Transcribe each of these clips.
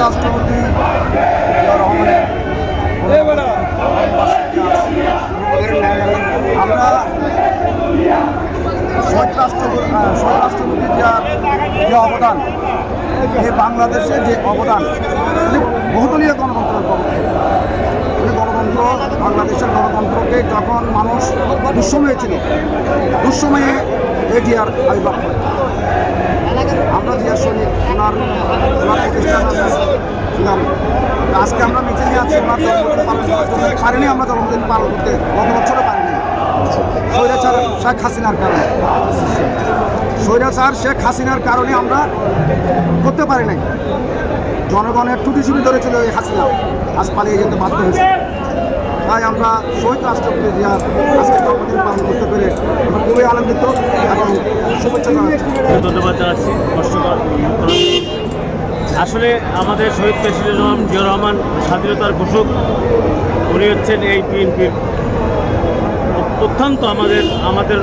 রাষ্ট্রপতি জিয়াউর রহমানের আমরা শহীদ রাষ্ট্রপতি আহ, রাষ্ট্রপতি জিয়ার যে অবদান এই বাংলাদেশের যে অবদান বহুদলীয় গণতন্ত্রের গণতন্ত্র বাংলাদেশের গণতন্ত্রকে যখন মানুষ দুঃসময়ে ছিল দুঃসময়ে জিয়ার আবির্ভাব হয় আমরা জিয়া ছিলাম। আজকে আমরা মিটিংয়ে আছি, ওনার জন্মদিন পালন করার জন্য পারিনি, আমরা জন্মদিন পালন করতে গত বছরও পারিনি। স্বৈরাচার শেখ হাসিনার কারণে। স্বৈরাচার শেখ হাসিনার কারণে আমরা করতে পারি নাই। জনগণের টুটি ছুটি ধরেছিল এই হাসিনা। আজ পালিয়ে যেতে বাধ্য হয়েছে। তাই আমরা শহীদ রাষ্ট্রপতি জিয়ার আজকে জন্মদিন পালন করতে পেরে আমরা খুবই আনন্দিত এবং শুভেচ্ছা জানাচ্ছি। ধন্যবাদ জানাচ্ছি আসলে আমাদের শহীদ প্রেসিডেন্ট রহমান জিয়া রহমান স্বাধীনতার ঘোষক। উনি হচ্ছেন এই বিএনপির অত্যন্ত আমাদের আমাদের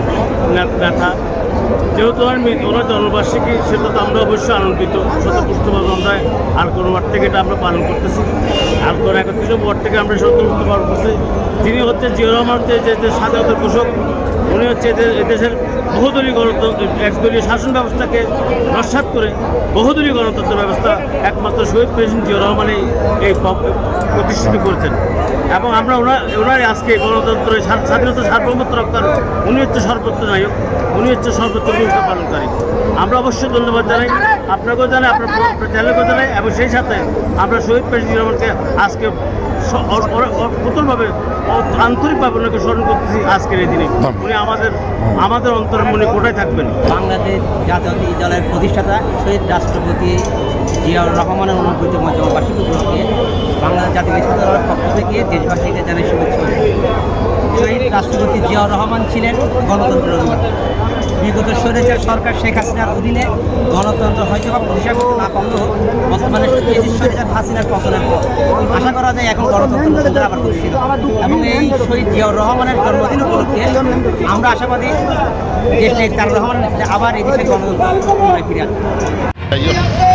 নেতা। যেহেতু ওনার জন্মবার্ষিকী সেটা তো আমরা অবশ্যই আনন্দিত। শতপুষ্টভাবে আমরা আর কোনো ওয়ার্ড থেকে এটা আমরা পালন করতেছি। আর কোনো একত্রিশ ওয়ার্ড থেকে আমরা শতপুষ্ট পালন করতেছি। যিনি হচ্ছে জিয়া রহমান, যে স্বাধীনতার ঘোষক, উনি হচ্ছে এদের এদেশের বহুদলীয় গণতন্ত্র একদলীয় শাসন ব্যবস্থাকে নস্বাত করে বহুদলীয় গণতন্ত্র ব্যবস্থা একমাত্র শহীদ প্রেসিডেন্ট জিয়া রহমানই এই প্রতিষ্ঠিত করেছেন। এবং আমরা ওনার ওনারই আজকে গণতন্ত্রের স্বা- স্বাধীনতা সার্বভৌমত্ব রক্ষার উনি হচ্ছে সর্বোচ্চ নায়ক। উনি হচ্ছে সর্বোচ্চ ভূমিকা পালনকারী। আমরা অবশ্যই ধন্যবাদ জানাই। আপনাকেও জানাই আপনার চ্যানেলকেও জানাই এবং সেই সাথে আমরা শহীদ প্রেসিডেন্ট জিয়া রহমানকে আজকে প্রথমভাবে আন্তরিকভাবে ওনাকে স্মরণ করতেছি আজকের এই দিনে। উনি আমাদের আমাদের অন্তরের মনে কোটায় থাকবেন? বাংলাদেশ জাতীয় দলের প্রতিষ্ঠাতা শহীদ রাষ্ট্রপতি জিয়াউর রহমানের অনুভূতি জন্মবার্ষিকী উপলক্ষে বাংলাদেশ জাতীয় দলের পক্ষ থেকে দেশবাসীকে জানাই শুভেচ্ছা। শহীদ রাষ্ট্রপতি জিয়াউর রহমান ছিলেন গণতন্ত্র বিগত স্বৈরাচার সরকার শেখ হাসিনার অধীনে গণতন্ত্র হয়তো বা প্রতিষ্ঠা করতে না পারলেও বর্তমানে স্বৈরাচার হাসিনার পতনের পর আশা করা যায় এখন গণতন্ত্র আবার প্রতিষ্ঠিত। এবং এই শহীদ জিয়াউর রহমানের জন্মদিন উপলক্ষে আমরা আশাবাদী দেশ নেই তার নেতৃত্বে আবার এই দেশে গণতন্ত্র ফিরে আসবে